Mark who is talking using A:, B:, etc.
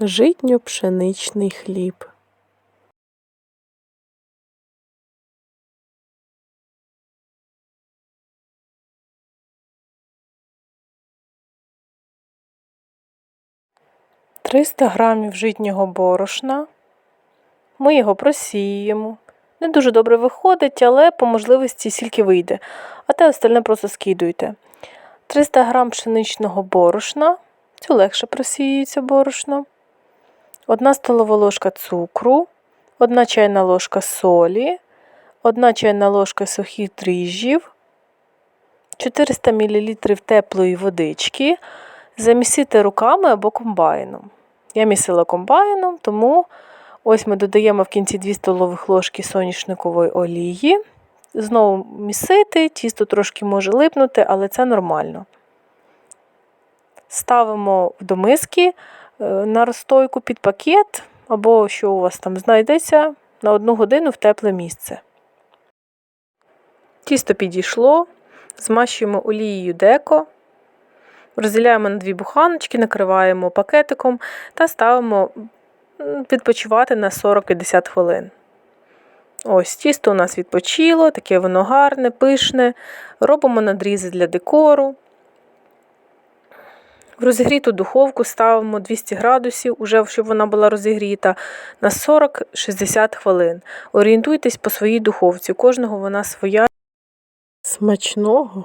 A: житньо-пшеничний хліб. Триста грамів житнього борошна. Ми його просіємо. Не дуже добре виходить, але по можливості скільки вийде. А те остальне просто скидуйте. 300 грам пшеничного борошна. Цю легше просіюється борошно. 1 столова ложка цукру, 1 чайна ложка солі, 1 чайна ложка сухих дріжджів, 400 мл теплої водички. Замісити руками або комбайном. Я місила комбайном, тому ось ми додаємо в кінці 2 столових ложки соняшникової олії. Знову місити, тісто трошки може липнути, але це нормально. Ставимо до миски на розстойку під пакет, або що у вас там знайдеться, на одну годину в тепле місце. Тісто підійшло, змащуємо олією деко, розділяємо на дві буханочки, накриваємо пакетиком та ставимо відпочивати на 40-50 хвилин. Ось тісто у нас відпочило, таке воно гарне, пишне. Робимо надрізи для декору. В розігріту духовку ставимо 200 градусів, уже щоб вона була розігріта, на 40-60 хвилин. Орієнтуйтесь по своїй духовці, у кожного вона своя. Смачного!